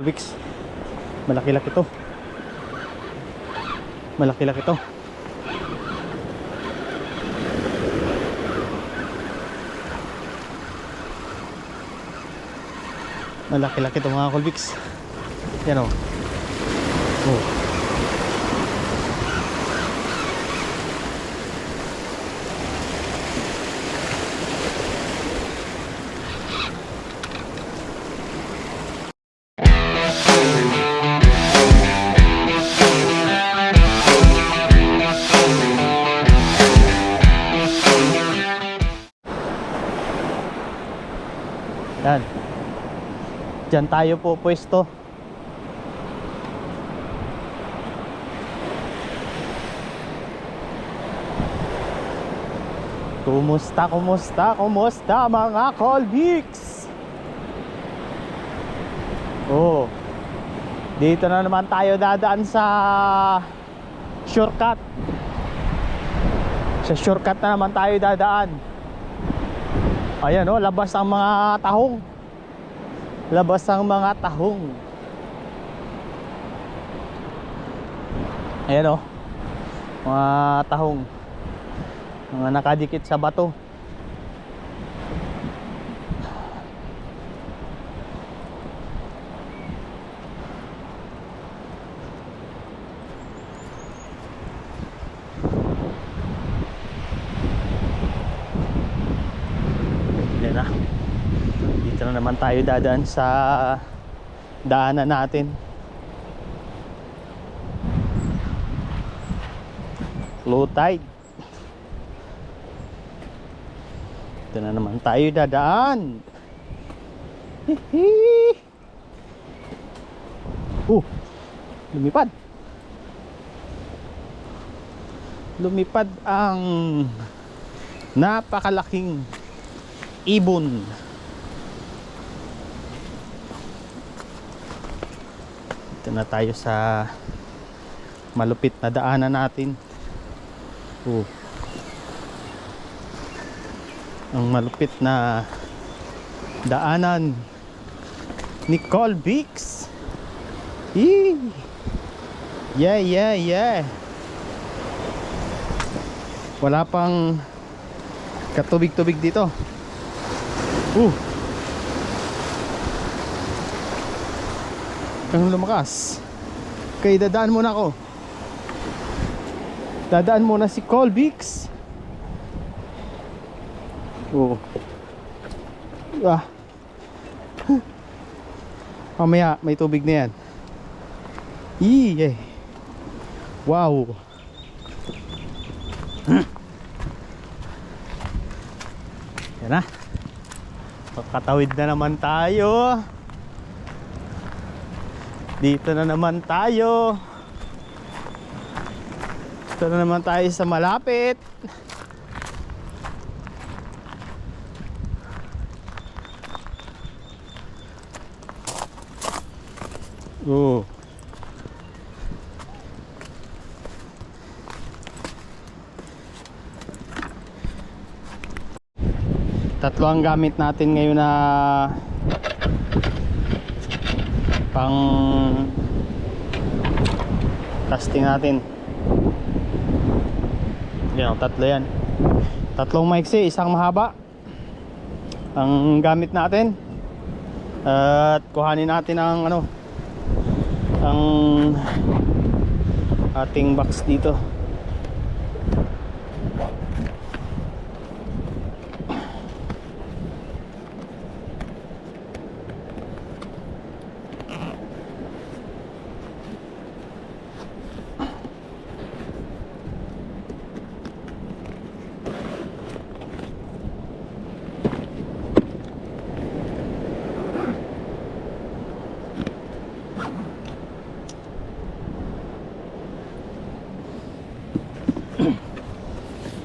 Vix. Malaki-laki to. Malaki-laki to. Malaki-laki to mga Colvix. Yan o. Oh. Diyan tayo po pwesto. Kumusta, kumusta, kumusta mga Colbix? Oh. Dito na naman tayo dadaan sa shortcut. Sa shortcut na naman tayo dadaan. Ayan oh, labas ang mga tahong. Labas ang mga tahong. Ayan oh. Mga tahong. Mga nakadikit sa bato. Yan na. Dito na naman tayo dadaan sa daanan natin. Low tide. Dito na naman tayo dadaan. Hihi. Uh, lumipad. Lumipad ang napakalaking ibon. Dito na tayo sa malupit na daanan natin. Oh. Ang malupit na daanan ni Colbix. Yee! Yeah, yeah, yeah. Wala pang katubig-tubig dito. Uh. Kang lumakas. Kaya dadaan muna ako. Dadaan muna si Colbix. Oh. Ah. Mamaya may tubig na yan. Yee. Wow. Yan na. Pagkatawid na naman tayo. Dito na naman tayo. Dito na naman tayo sa malapit. Oh. Tatlo ang gamit natin ngayon na pang testing natin. Yan, tatlo yan. Tatlong maiksi, isang mahaba. Ang gamit natin. At kuhanin natin ang ano ang ating box dito.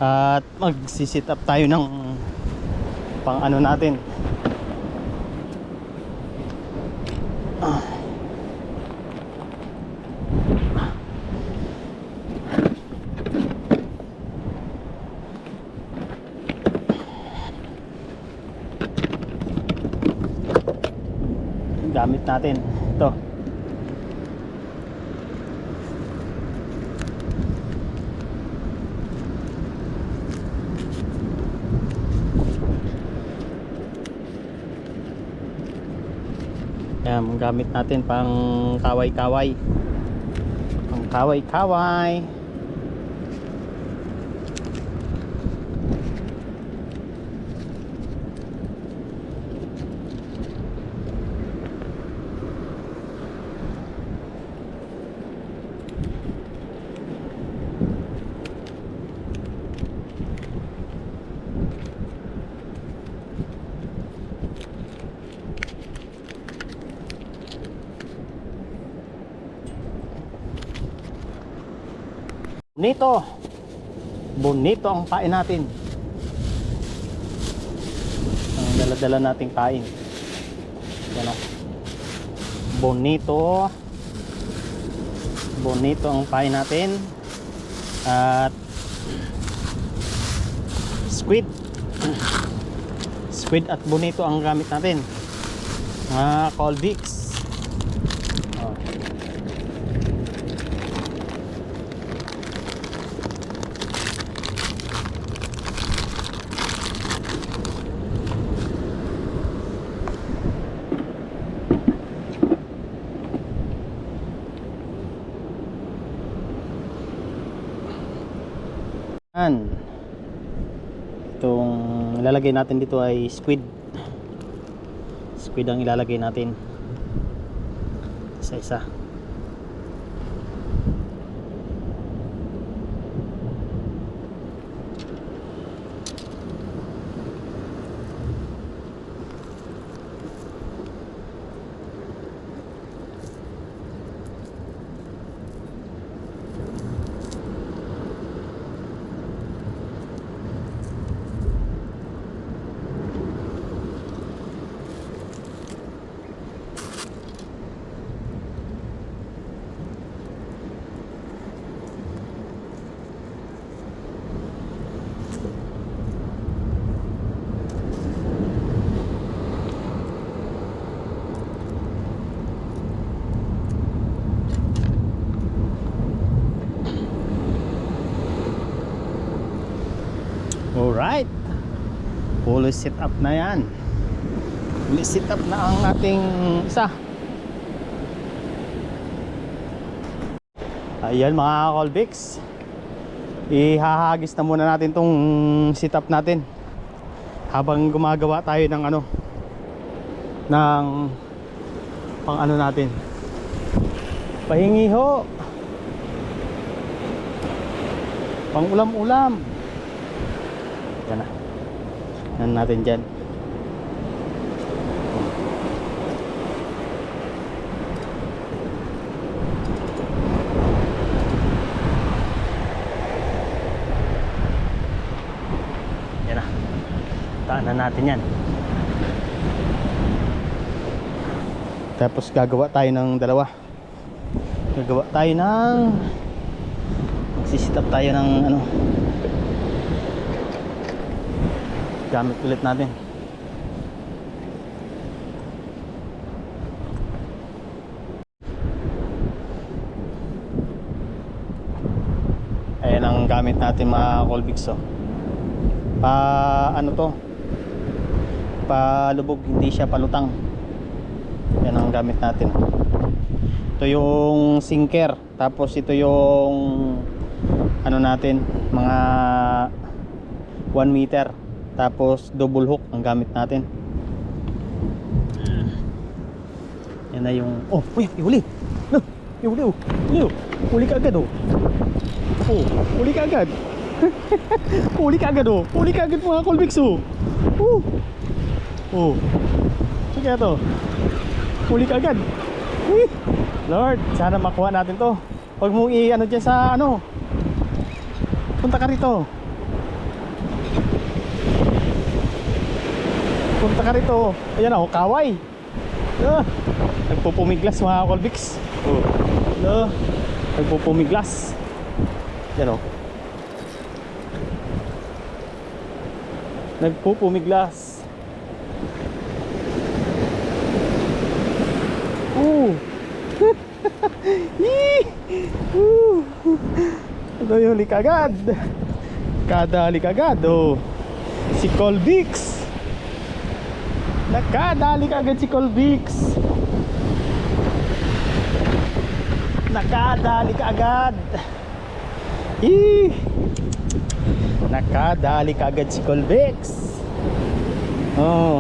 At magsisit up tayo ng pang ano natin. Ah. Gamit natin. Ito. Yan, ang gamit natin pang kaway-kaway. Pang kaway-kaway. Bonito. Bonito ang pain natin. Ang dala-dala nating pain. Yan. Bonito. Bonito ang pain natin. At squid. Squid at bonito ang gamit natin. Mga Colvix. Oh. Yan. Itong ilalagay natin dito ay squid. Squid ang ilalagay natin. Isa-isa. Alright. Fully set up na yan. Fully set up na ang ating isa. Ayan mga Colbix. Ihahagis na muna natin tong sit up natin. Habang gumagawa tayo ng ano ng pang ano natin. Pahingi ho. Pang ulam-ulam. Yan na. Yan natin dyan. Yan na. Taanan natin yan. Tapos gagawa tayo ng dalawa. Gagawa tayo ng Magsisitap tayo ng ano gamit ulit natin. Ayan ang gamit natin mga Colbix oh. pa ano to? Palubog hindi siya palutang. Yan ang gamit natin. Ito yung sinker tapos ito yung ano natin mga 1 meter tapos double hook ang gamit natin. Yan na yung oh uy ihuli. No ihuli oh. Ihuli oh. Huli ka agad oh. Oh huli ka agad. Huli ka agad oh. Huli ka agad mga Colbix oh. Oh oh. Sige to huli ka agad. Uy, Lord sana makuha natin to. Huwag mong i-ano dyan sa ano. Punta ka rito Punta ka rito Ayan ako, kaway ah, Nagpupumiglas mga Colbix oh. ah, Nagpupumiglas Ayan o Nagpupumiglas Oh. Yee! Woo! Ito yung huli kagad. Kadali kagad, oh. Si Colbix. Nakadali kagad si Colbix. Nakadali kagad. Yee! Nakadali kagad si Colbix. Oh.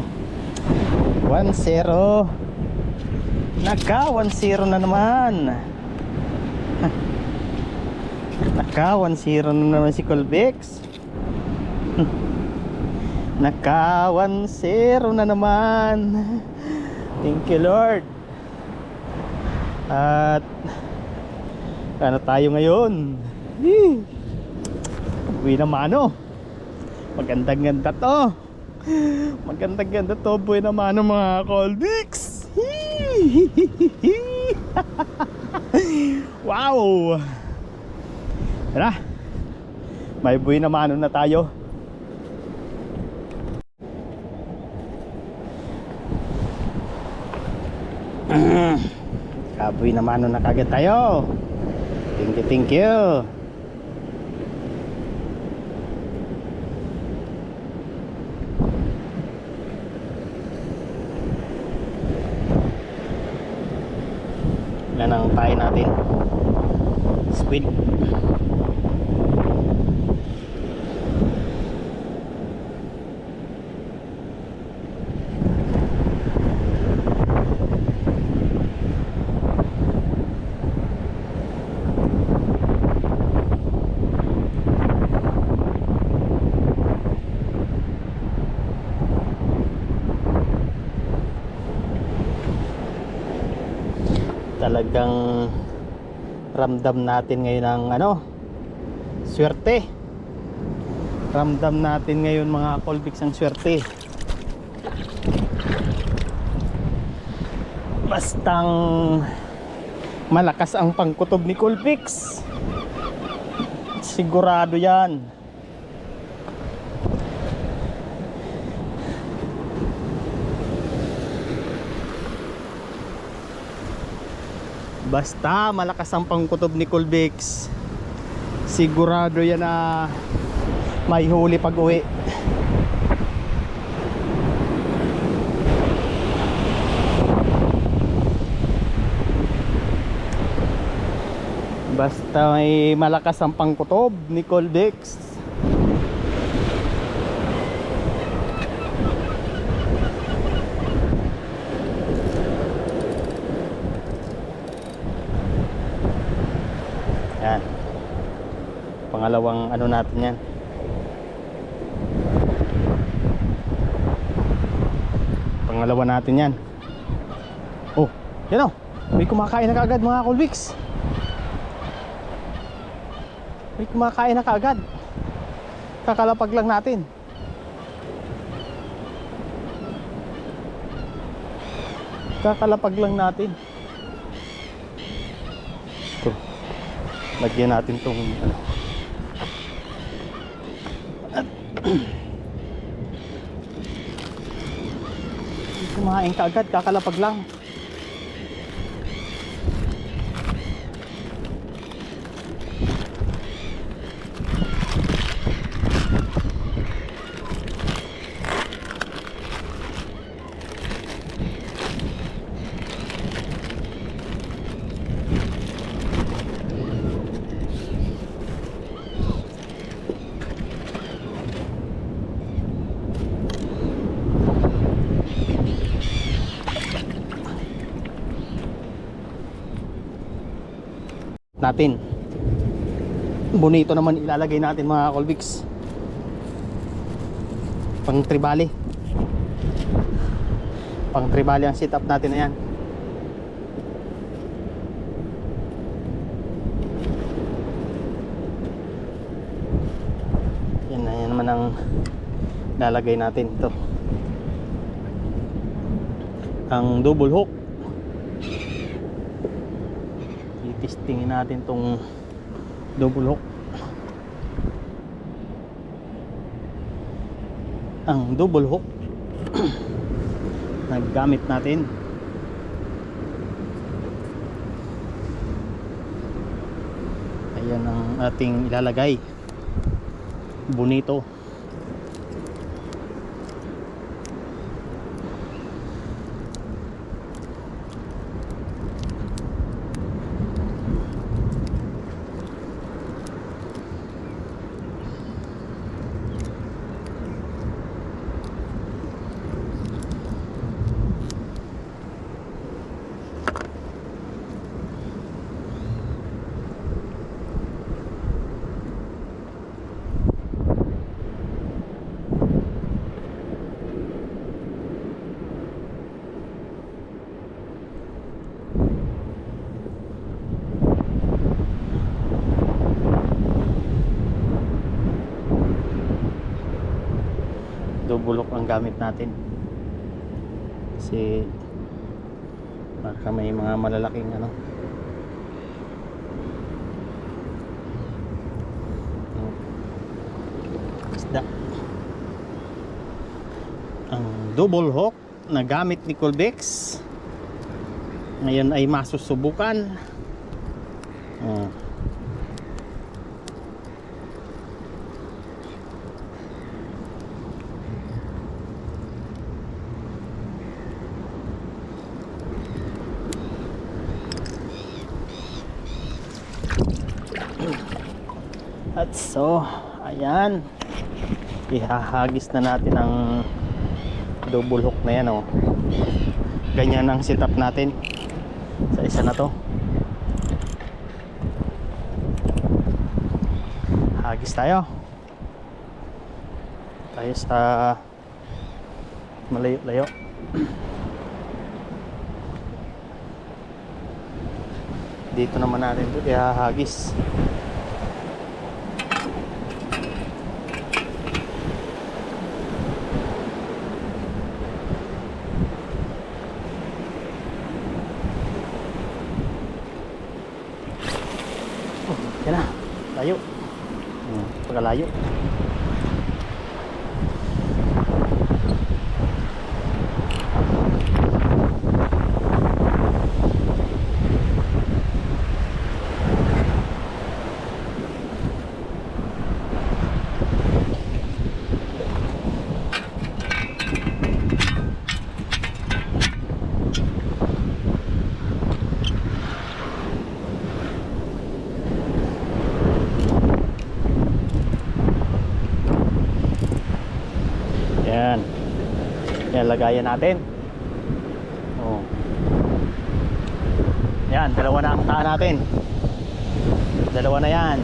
1-0. Naka 1-0 na naman. Naka 1-0 na naman si Colbex. Naka 1-0 na naman. Thank you Lord. At ano tayo ngayon? Uwi na mano. Magandang ganda to. Magandang ganda to. Buhay na mano mga Colbex. wow! Tara! May buhay na mano na tayo. Kaboy na mano na kagad tayo. Thank you, thank you. Yan ang tayo natin. Squid. Talagang ramdam natin ngayon ang ano swerte. Ramdam natin ngayon mga Colbix ang swerte. Bastang malakas ang pangkutob ni Colbix. Sigurado yan Basta malakas ang pangkutob ni Colbix. Sigurado yan na may huli pag uwi. Basta may malakas ang pangkutob ni Colbix Yan. Pangalawang ano natin yan. Pangalawa natin yan. Oh, yan o. May kumakain na kaagad mga Colvix. May kumakain na kaagad. Kakalapag lang natin. Kakalapag lang natin. Ito. Lagyan natin tong ano. At Kumain ka agad, kakalapag lang. Natin. Bonito naman ilalagay natin mga Colvix pang tribali. Pang tribali ang setup natin na yan na yan naman ang lalagay natin. Ito. Ang double hook testingin natin tong double hook. Ang double hook na gamit natin. Ayan ang ating ilalagay. Bonito. Kasi baka may mga malalaking ano. Isda. Ang double hook na gamit ni Colbex. Ngayon ay masusubukan. Oh. At so, ayan. Ihahagis na natin ang double hook na yan oh. Ganyan ang setup natin sa isa na to. Hagis tayo. Tayo sa malayo-layo. Dito naman natin ito ihahagis. Yan na. Layo. Hmm, pagkalayo. Yan. Yan, lagayan natin. Oh. Yan, dalawa na ang natin. Dalawa na yan.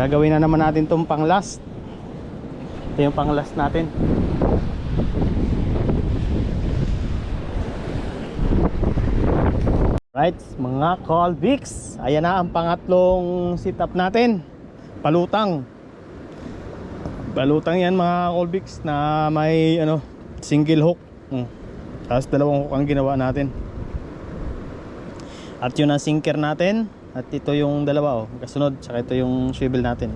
Gagawin na naman natin tong pang last. Ito yung pang last natin. Right, mga Colbix. Ayan na ang pangatlong sit-up natin. Palutang. Balutang yan mga Colbix na may ano single hook. Hmm. Tapos dalawang hook ang ginawa natin. At yun ang sinker natin. At ito yung dalawa oh, kasunod. Tsaka ito yung swivel natin.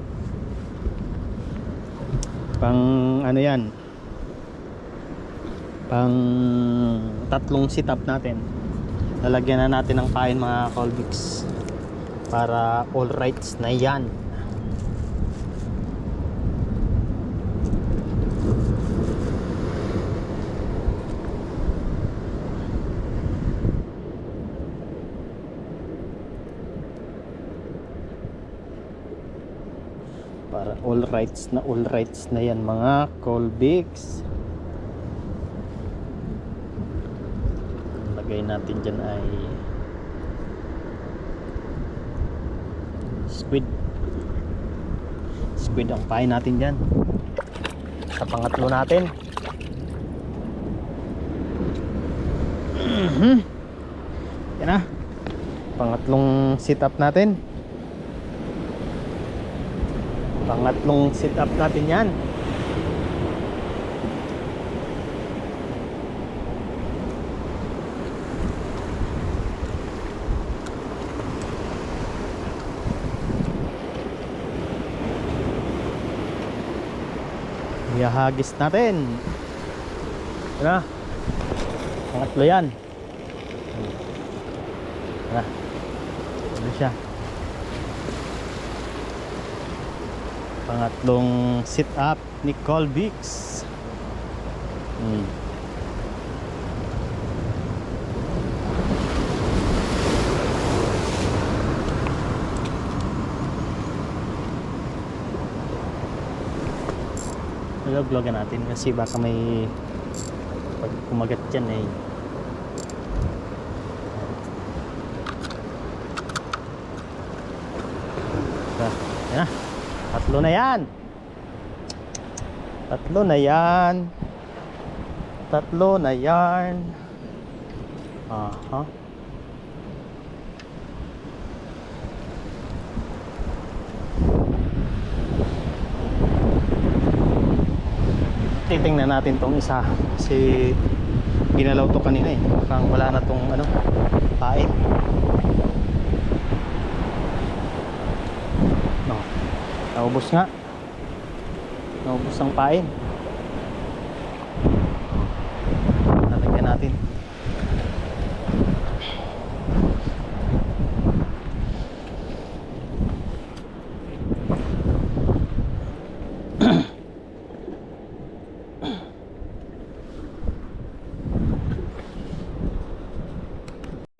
Pang ano yan. Pang tatlong sit-up natin. Lalagyan na natin ng pain mga Colbix. Para all rights na yan. para all rights na all rights na yan mga Colbix lagay natin dyan ay squid. Squid ang pain natin dyan. Sa pangatlo natin. Mhm. yan na. Pangatlong sit up natin Pangatlong sit up natin yan. Ihahagis natin. Yan na. Pangatlo yan. Yan na. Ano siya? Pangatlong sit up ni Colbix. Hmm. Vlog-vlogan natin kasi baka may pag kumagat dyan eh Diba? Yan na. Tatlo na yan. Tatlo na yan. Tatlo na yan. Aha. Titingnan natin tong isa kasi ginalaw to kanina eh. Mukhang wala na tong ano, pain. Naubos nga. Naubos ang pain. Lalagyan natin.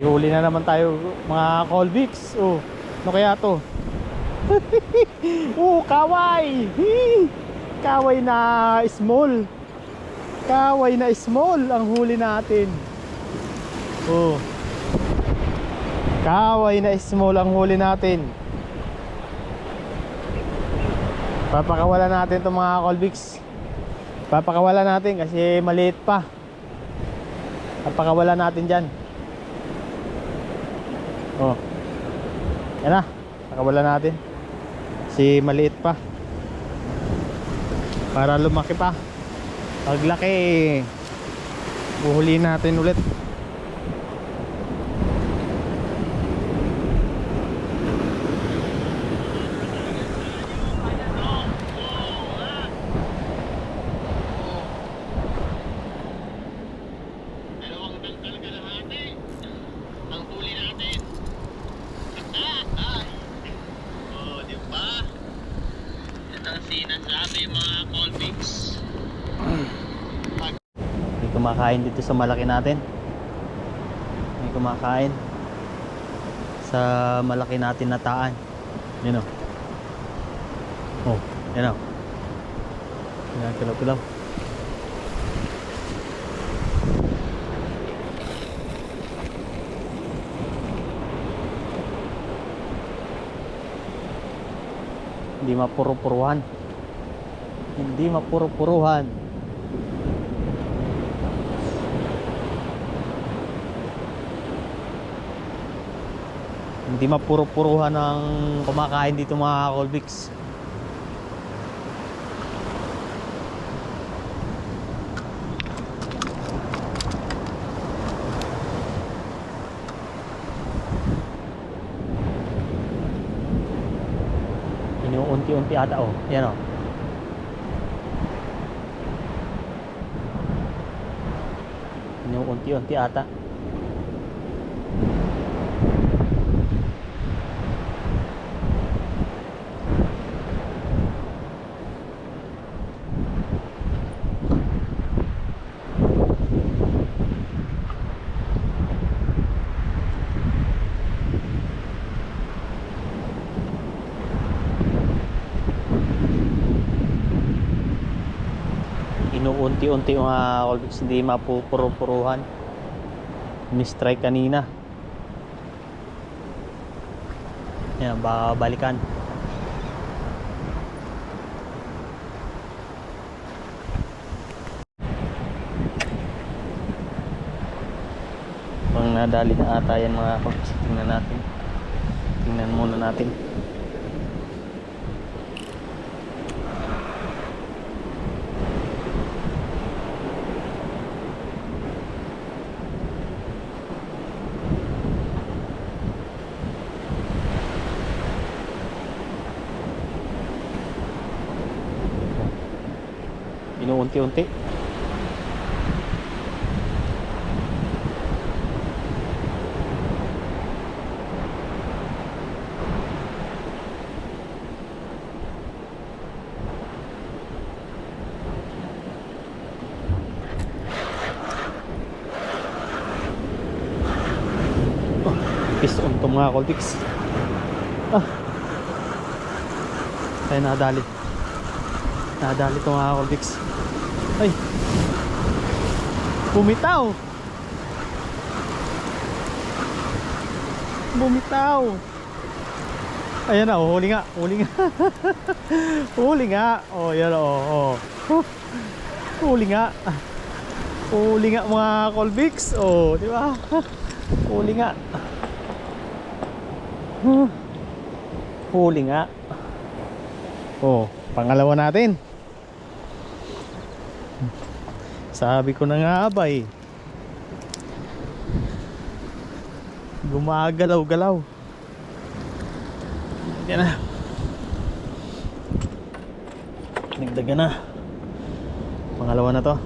Huli na naman tayo mga Colvix. Oh, ano kaya to? oh, kaway! Kaway na small. Kaway na small ang huli natin. Oh. Kaway na small ang huli natin. Papakawalan natin itong mga Colvix. Papakawalan natin kasi maliit pa. Papakawalan natin dyan. Oh. Yan na. Nakawala natin. Si maliit pa. Para lumaki pa. Paglaki, buhuli natin ulit. Dalawang dangkal kalahati. Ang huli natin. Ay. Oh, di ba? Yan ang sinasabi mga convicts. May kumakain dito sa malaki natin. May kumakain sa malaki natin na taan. Yan o. Oh, yan o. Yan, kilaw-kilaw. Hindi mapuro-puruhan. Hindi mapuro-puruhan. Hindi mapuro-puruhan ng kumakain dito mga Colbix. Inuunti-unti ata oh. Yan oh. Inuunti-unti ata. Inuunti-unti mga Colbix hindi mapupuro-puruhan. Mistrike kanina. Yan baka balikan pang nadali na ata yan mga Colbix tingnan natin. Tingnan muna natin inuunti-unti. Oh, Piston to mga koldiks ah. Tayo nadali. Nadali to mga koldiks Bumitaw. Bumitaw. Ayan na, oh, huli nga, huli nga. huli nga. Oh, yan oh, oh. Huli nga. Huli nga mga Colbix. Oh, di ba? Huli nga. Huli nga. Oh, pangalawa natin. Sabi ko na nga ba eh. Gumagalaw-galaw. Yan na. Nagdaga na. Pangalawa na to.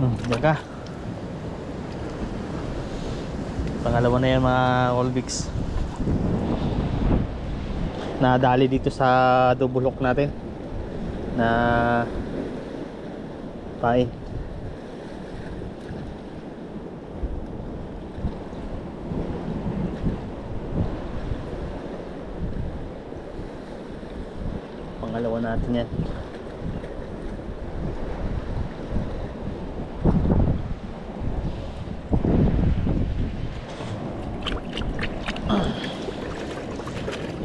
Hmm, daga. Pangalawa na yan mga Olbix. Nadali dito sa dubulok natin. Na pain. Pangalawa natin yan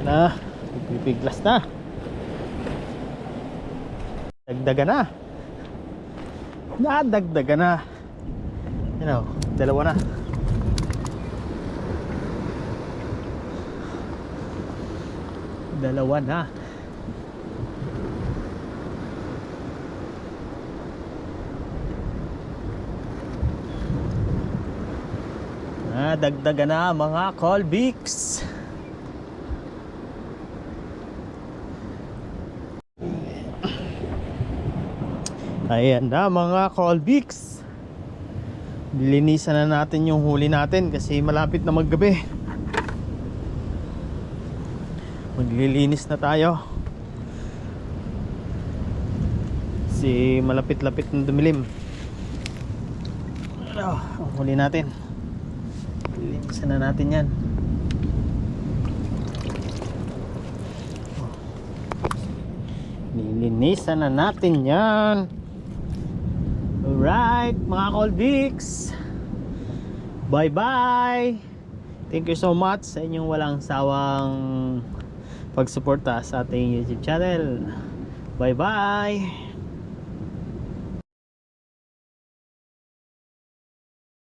na. Pipiglas na. Dagdagan na. Nadagdagan na. Yan o. Dalawa na. Dalawa na. Nadagdagan na mga Colbix. Ayan na mga Colbix. Linisan na natin yung huli natin kasi malapit na maggabi. Maglilinis na tayo. Kasi malapit-lapit na dumilim. Ano, ang huli natin. Linisan na natin yan. Nilinisan na natin yan. Alright, mga Colbix. Bye-bye. Thank you so much sa inyong walang sawang pagsuporta sa ating YouTube channel. Bye-bye.